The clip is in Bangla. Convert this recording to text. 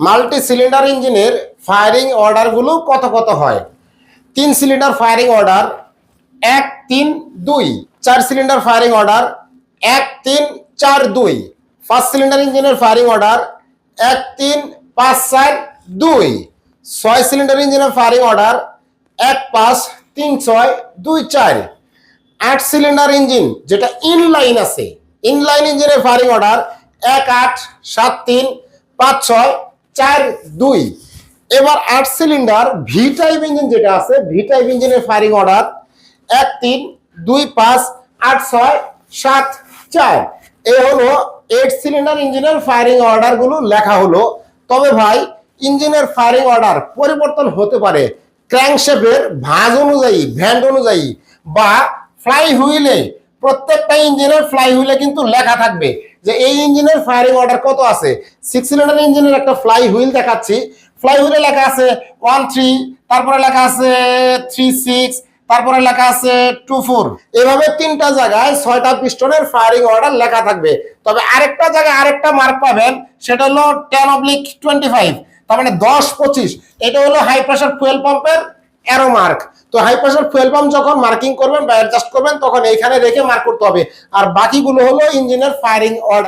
মাল্টি সিলিন্ডার ইঞ্জিনের ফায়ারিং অর্ডারগুলো কত কত হয়? তিন সিলিন্ডার ফায়ারিং অর্ডার এক, তিন, দুই। চার সিলিন্ডার ফায়ারিং অর্ডার এক, তিন, চার, দুই। পাঁচ সিলিন্ডার ইঞ্জিনের ফায়ারিং অর্ডার এক, তিন, পাঁচ, চার, দুই। ছয় সিলিন্ডার ইঞ্জিনের ফায়ারিং অর্ডার এক, পাঁচ, তিন, ছয়, দুই, চার। আট সিলিন্ডার ইঞ্জিন যেটা ইনলাইন আছে ইনলাইন ইঞ্জিনের ফায়ারিং অর্ডার এক, আট, সাত, তিন, পাঁচ, ছয় চার, দুই। এবার আট সিলিন্ডার ভি টাইপ ইঞ্জিন যেটা আছে ভি টাইপ ইঞ্জিনের ফায়ারিং অর্ডার এক, তিন, দুই, পাঁচ, আট, ছয়, সাত, চার। এ হলো এইট সিলিন্ডার ইঞ্জিনের ফায়ারিং অর্ডারগুলো লেখা হলো। তবে ভাই ইঞ্জিনের ফায়ারিং অর্ডার পরিবর্তন হতে পারে ক্র্যাঙ্কশেপের ভাঁজ অনুযায়ী ভ্যান্ড অনুযায়ী বা ফ্লাই হুইলে প্রত্যেকটা ইঞ্জিনের ফ্লাই হুইলে কিন্তু লেখা থাকবে। যে এই ইঞ্জিনের ফায়ারিং অর্ডার কত আছে? সিক্স সিলিন্ডার ইঞ্জিনের একটা ফ্লাই হুইল দেখাচ্ছি। ফ্লাই হুইলে লেখা আছে ওয়ান থ্রি তারপরে লেখা আছে থ্রি সিক্স তারপরে লেখা আছে টু ফোর এভাবে তিনটা জায়গায় ছয়টা পিস্টনের ফায়ারিং অর্ডার লেখা থাকবে। তবে আরেকটা জায়গায় আরেকটা মার্ক পাবেন, সেটা হলো টেন অবলিক টোয়েন্টি ফাইভ তার মানে দশ পঁচিশ। এটা হলো হাই প্রেশার ফুয়েল পাম্পের অ্যারো মার্ক তো হাই প্রেশার ফুয়েল পাম্প যখন মার্কিং করবেন বা অ্যাডজাস্ট করবেন, তখন এইখানে রেখে মার্ক করতে হবে। আর বাকিগুলো হলো ইঞ্জিনের ফায়ারিং অর্ডার